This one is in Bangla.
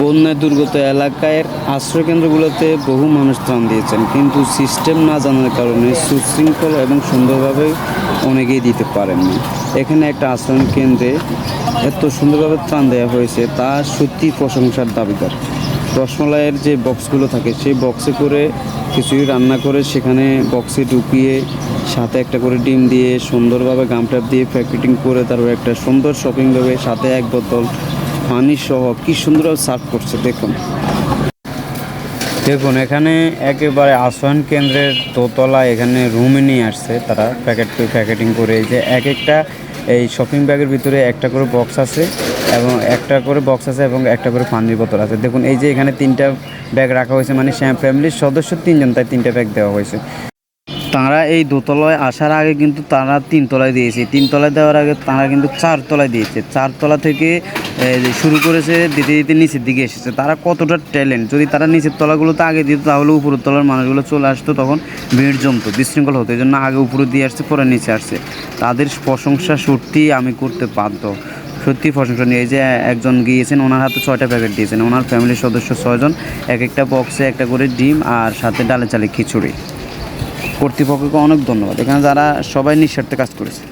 বন্যায় দুর্গত এলাকায় আশ্রয়কেন্দ্রগুলোতে বহু মানুষ ত্রাণ দিয়েছেন, কিন্তু সিস্টেম না জানার কারণে সুশৃঙ্খল এবং সুন্দরভাবে অনেকেই দিতে পারেননি। এখানে একটা আশ্রয় কেন্দ্রে এত সুন্দরভাবে ত্রাণ দেওয়া হয়েছে, তা সত্যি প্রশংসার দাবিদার। রসমালাইয়ের যে বক্সগুলো থাকে, সেই বক্সে করে কিছুই রান্না করে সেখানে বক্সে ঢুকিয়ে, সাথে একটা করে ডিম দিয়ে সুন্দরভাবে গামটাপ দিয়ে প্যাকেটিং করে তারপর একটা সুন্দর শপিং ব্যাগে সাথে এক বোতল পানি সহ কি সুন্দরভাবে সার্ভ করছে, দেখুন। দেখুন, এখানে একেবারে আশ্রয়ন কেন্দ্রের দোতলা এখানে রুমে নিয়ে আসছে তারা প্যাকেট প্যাকেটিং করে। এই যে এক একটা এই শপিং ব্যাগের ভিতরে একটা করে বক্স আছে এবং একটা করে বক্স আছে এবং একটা করে পানির বোতল আছে। দেখুন, এই যে এখানে তিনটা ব্যাগ রাখা হয়েছে মানে ফ্যামিলির সদস্য তিনজন, তাই তিনটা ব্যাগ দেওয়া হয়েছে। তারা এই দোতলায় আসার আগে কিন্তু তারা তিনতলায় দিয়েছে। তিনতলায় দেওয়ার আগে তারা কিন্তু চারতলায় দিয়েছে। চারতলা থেকে শুরু করেছে, দিতে দিতে নিচের দিকে এসেছে। তারা কতটা ট্যালেন্ট যদি তারা নিচের তলাগুলোতে আগে দিত, তাহলে উপরের তলার মানুষগুলো চলে আসতো, তখন ভিড় জমতো, বিশৃঙ্খল হতো। এই জন্য আগে উপরে দিয়ে আসছে, পরে নিচে আসছে। তাদের প্রশংসা সত্যি আমি করতে বাধ্য। সত্যি প্রশংসা নিয়ে যে একজন গিয়েছেন, ওনার হাতে ছয়টা প্যাকেট দিয়েছেন। ওনার ফ্যামিলির সদস্য ছয়জন। এক একটা বক্সে একটা করে ডিম আর সাথে ডালে চালে খিচুড়ি। কর্তৃপক্ষকে অনেক ধন্যবাদ। এখানে যারা সবাই নিঃস্বার্থে কাজ করেছে।